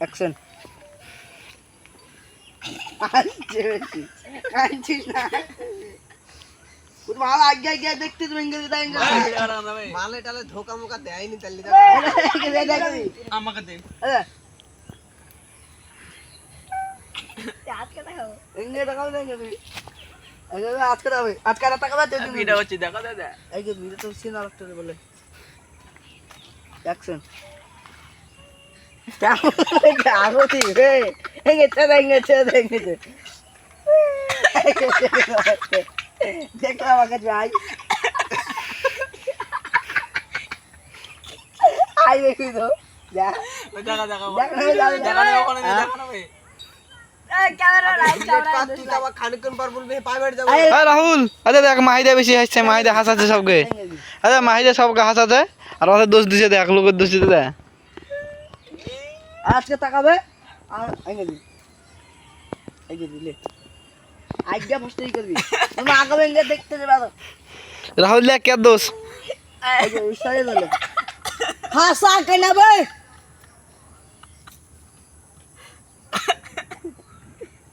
Action. না। মাল আগে আগে দেখতে মালে টালে ধোকা মোকা দেয়নি তাহলে। ইংরেজি আমাকে দে। তুমি আজকে যাবে আজকে রাত টাকা বাদ ভিডিও হচ্ছে দেখো দাদা এই যে ভিডিও তো সিন আরেকটা বলে। অ্যাকশন। রে হেঙ্গেছে হেঙ্গেছে হেঙ্গেছে দেখলাম আমাকে যাই আই দেখি তো যা দেখা দেখা দেখা দেখা ওখানে দেখা নেবে তুই তো আবার খানিকক্ষণ পর বলবি প্রাইভেট যাব আই হ্যাঁ রাহুল আচ্ছা দেখ, মাহিদা বেশি হাসছে, মাহিদা হাসাচ্ছে সবকে। আচ্ছা মাহিদা সবকে হাসাচ্ছে, আর ওদের দোষ দিছে দেখ, লোকের দোষ দিতে দেখ। আজকে তাকাবে আর আইনে দি এই যে দিলে। আজ্ঞা ফস্টাই করবি। তুমি আগামী ইংরেজ দেখতে যাবে রাহুল দেখ কে দোষ? এই যে উস্তাদে দিলে হাসা কেনা বে?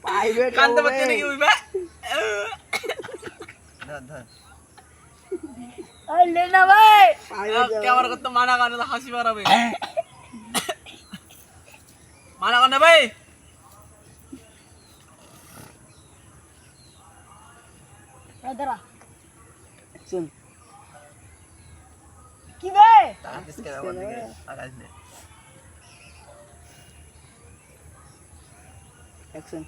পাইবে কানতে পারছে নাকি ওই ধর ধর। লে না ভাই। ক্যামেরা করতে মানা কানে হাসি পারাবে মানা কানে ভাই শুন কি বে তাকিস কেন আমার দিকে আকাশ নে অ্যাকশন